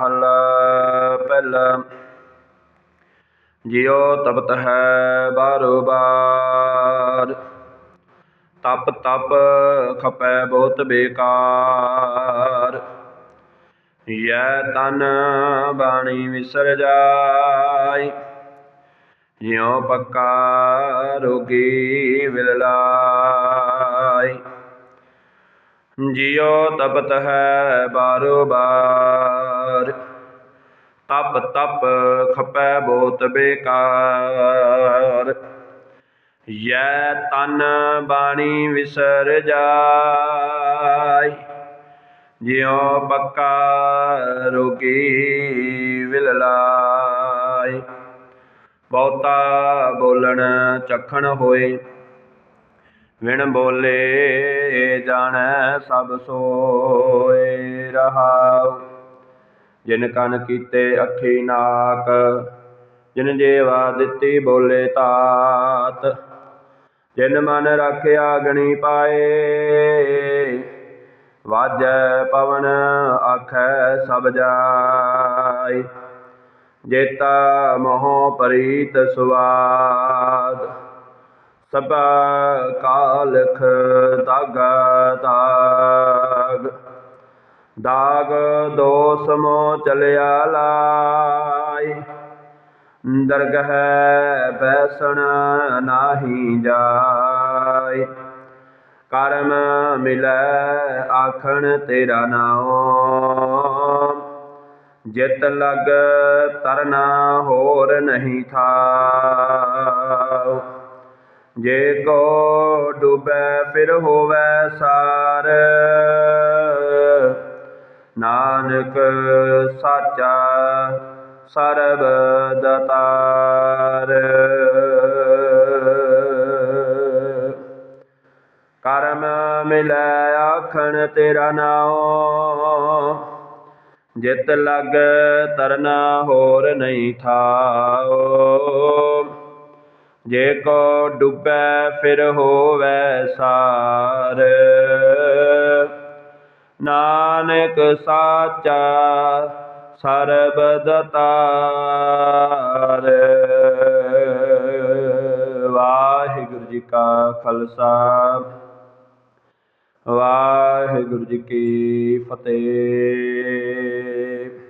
ਮਹਲਾ ਪਹਿਲਾ। ਜਿਉ ਤਪਤ ਹੈ ਬਾਰੋ ਬਾਰ ਤਪ ਤਪ ਖਪੈ ਬਹੁਤ ਬੇਕਾਰ। ਯੈ ਤਨ ਬਾਣੀ ਵਿਸਰ ਜਾਈ। ਜਿਉ ਪੱਕਾ ਰੋਗੀ ਵਿਲਲਾਈ ਜਿਉ ਤਪਤ ਹੈ ਬਾਰੋ ਬਾਰ ਤਪ ਤਪ ਖਪੈ ਬਹੁਤ ਬੇਕਾਰ। ਯੈ ਤਨ ਬਾਣੀ ਵਿਸਰ ਜਾਈ ਜਿਉ ਪੱਕਾ ਰੋਗੀ ਵਿਲਲਾਈ ਬਹੁਤਾ ਬੋਲਣ ਚਖਣ ਹੋਏ। ਵਿਣ ਬੋਲੇ ਜਾਣੈ ਸਭ ਸੋਏ ਰਹਾਉ। ਜਿਨ ਕਨ ਕੀਤੇ ਅੱਖੀ ਨਾਕ, ਜਿਨ ਜੇਵਾ ਦਿੱਤੀ ਬੋਲੇ ਤਾਤ, ਜਿਨ ਮਨ ਰਖਿਆ ਗਣੀ ਪਾਏ, ਵਾਜੈ ਪਵਨ ਆਖੈ ਸਭ ਜਾਏ। ਜੇਤਾ ਮੋਹ ਪ੍ਰੀਤ ਸੁਆਦ ਸਭਾ ਕਾਲਖ ਦਾਗਾ ਦਾਗ। ਦਾਗ ਦੋਸ ਮੋ ਚਲਿਆ ਲਾਈ ਦਰਗਹ ਬੈਸਣ ਨਾਹੀ ਜਾਈ ਕਰਮ ਮਿਲੈ ਆਖਣ ਤੇਰਾ ਨਾਮ। ਜਿਤ ਲਗ ਤਰਨਾ ਹੋਰ ਨਹੀਂ ਥਾਉ। ਜੇ ਕੋ ਡੁਬੈ, ਫਿਰ ਹੋਵੇ ਸਾਰ। ਨਾਨਕ ਸਾਚਾ ਸਰਬ ਦਤਾਰ। ਕਰਮ ਮਿਲੈ ਆਖਣ, ਤੇਰਾ ਨਾਉ। ਜਿਤ ਲਗ ਤਰਨਾ ਹੋਰ ਨਹੀਂ ਥਾਉ। ਜੇ ਕੋ ਡੁਬੈ ਫਿਰ ਹੋਵੈ ਸਾਰ। ਨਾਨਕ ਸਾਚਾ ਸਰਬ ਦਤਾਰ। ਵਾਹਿਗੁਰੂ ਜੀ ਕਾ ਖਾਲਸਾ। ਵਾਹਿਗੁਰੂ ਜੀ ਕੀ ਫਤਿਹ।